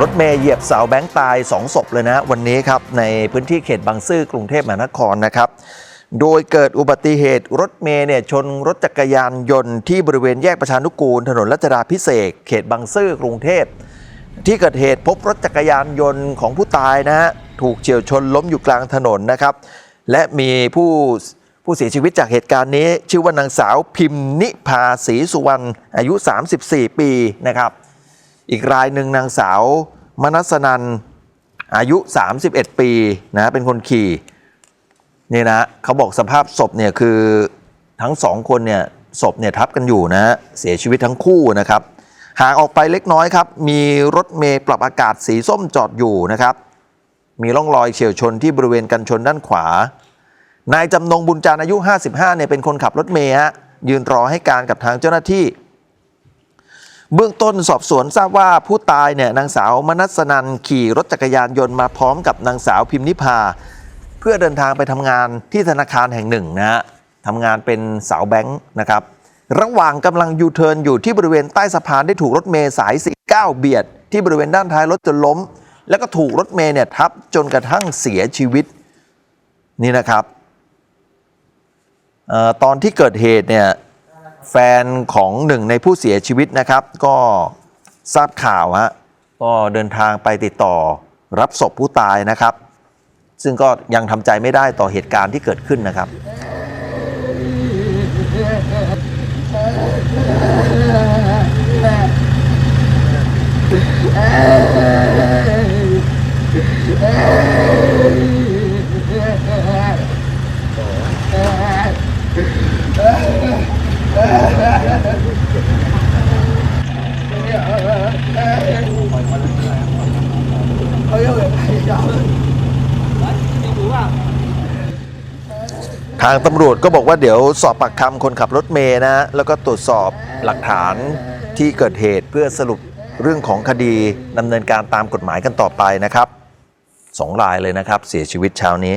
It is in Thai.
รถเมย์เหยียบเสาแบงค์ตาย 2 ศพเลยนะวันนี้ครับ ในพื้นที่เขตบางซื่อกรุงเทพมหานครนะครับ โดยเกิดอุบัติเหตุรถเมย์เนี่ยชนรถจักรยานยนต์ที่บริเวณแยกประชานุกูล ถนนรัชดาพิเศษเขตบางซื่อกรุงเทพ ที่เกิดเหตุพบรถจักรยานยนต์ของผู้ตายนะฮะถูกเฉียวชนล้มอยู่กลางถนนนะครับ และมีผู้ผู้เสียชีวิตจากเหตุการณ์นี้ ชื่อว่านางสาวพิมนิพาศรีสุวรรณอายุ 34 ปีนะครับ อีกรายหนึ่งนางสาว มนัสนันอายุ 31 ปีนะเป็นคนขี่นี่นะเขาบอกสภาพศพเนี่ยคือทั้งสองคนเนี่ยศพเนี่ยทับกันอยู่นะฮะเสียชีวิตทั้งคู่นะครับห่างออกไปเล็กน้อยครับ มีรถเมย์ปรับอากาศสีส้มจอดอยู่นะครับ มีร่องรอยเฉียวชนที่บริเวณกันชนด้านขวา นายจำนงบุญจารย์อายุ 55เนี่ยเป็นคนขับรถเมย์ฮะยืนรอให้การกับทางเจ้าหน้าที่ เบื้องต้นสอบสวนทราบว่าผู้ตายเนี่ยนางสาวมนัสนันขี่รถจักรยานยนต์มาพร้อมกับนางสาวพิมนิพา เพื่อเดินทางไปทำงานที่ธนาคารแห่งหนึ่งนะฮะทำงานเป็นสาวแบงค์นะครับ ระหว่างกำลังยูเทิร์นอยู่ที่บริเวณใต้สะพานได้ถูกรถเมย์สาย 49 เบียด ที่บริเวณด้านท้ายรถจนล้ม แล้วก็ถูกรถเมย์เนี่ยทับจนกระทั่งเสียชีวิตนี่นะครับออตอนที่เกิดเหตุเนี่ย แฟนของหนึ่งในผู้เสียชีวิตนะครับ ก็ทราบข่าวฮะก็เดินทางไปติดต่อรับศพผู้ตายนะครับ ซึ่งก็ยังทำใจไม่ได้ต่อเหตุการณ์ที่เกิดขึ้นนะครับ ทางตำรวจก็บอกว่าเดี๋ยวสอบปากคำคนขับรถเมย์นะ แล้วก็ตรวจสอบหลักฐานที่เกิดเหตุเพื่อสรุปเรื่องของคดีดำเนินการตามกฎหมายกันต่อไปนะครับสองรายเลยนะครับ เสียชีวิตเช้านี้